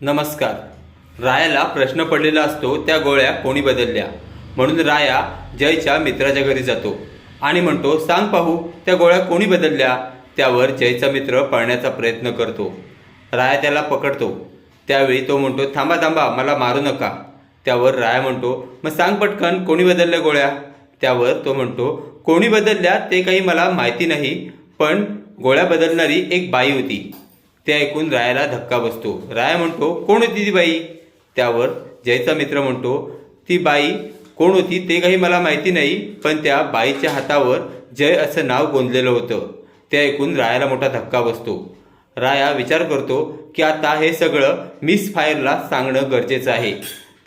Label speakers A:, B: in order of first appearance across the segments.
A: नमस्कार. रायाला प्रश्न पडलेला असतो त्या गोळ्या कोणी बदलल्या? म्हणून राया जयच्या मित्राच्या घरी जातो आणि म्हणतो सांग पाहू त्या गोळ्या कोणी बदलल्या? त्यावर जयचा मित्र पळण्याचा प्रयत्न करतो. राया त्याला पकडतो. त्यावेळी तो म्हणतो थांबा थांबा मला मारू नका. त्यावर राया म्हणतो मग सांग पटकन कोणी बदलल्या गोळ्या? त्यावर तो म्हणतो कोणी बदलल्या ते काही मला माहिती नाही पण गोळ्या बदलणारी एक बाई होती. ते ऐकून रायाला धक्का बसतो. राया म्हणतो कोण होती ती बाई? त्यावर जयचा मित्र म्हणतो ती बाई कोण होती ते काही मला माहिती नाही पण त्या बाईच्या हातावर जय असं नाव गोंदलेलं होतं. ते ऐकून रायाला मोठा धक्का बसतो. राया विचार करतो की आता हे सगळं मिस फायरला सांगणं गरजेचं आहे.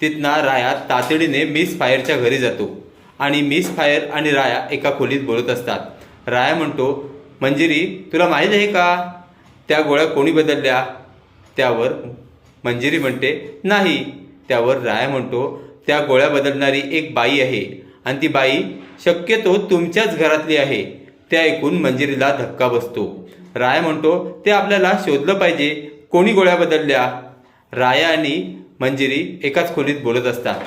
A: तिथना राया तातडीने मिस फायरच्या घरी जातो आणि मिस फायर आणि राया एका खोलीत बोलत असतात. राया म्हणतो मंजिरी तुला माहीत आहे का? त्या गोळ्या कोणी बदलल्या? त्यावर मंजिरी म्हणते नाही. त्यावर राया म्हणतो त्या गोळ्या बदलणारी एक बाई आहे आणि ती बाई शक्यतो तुमच्याच घरातली आहे. ते ऐकून मंजिरीला धक्का बसतो. राया म्हणतो ते आपल्याला शोधलं पाहिजे कोणी गोळ्या बदलल्या? राया आणि मंजिरी एकाच खोलीत बोलत असतात.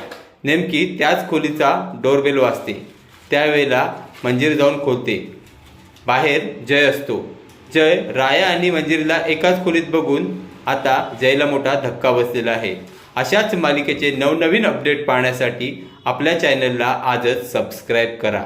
A: नेमकी त्याच खोलीचा डोरबेल वाजते. त्यावेळेला मंजिरी जाऊन खोलते. बाहेर जय असतो. जय राया आणि मंजिरीला एकाच खोलीत बघून आता जयला मोठा धक्का बसलेला आहे. अशाच मालिकेचे नवनवीन अपडेट पाहण्यासाठी आपल्या चॅनलला आजच सबस्क्राईब करा.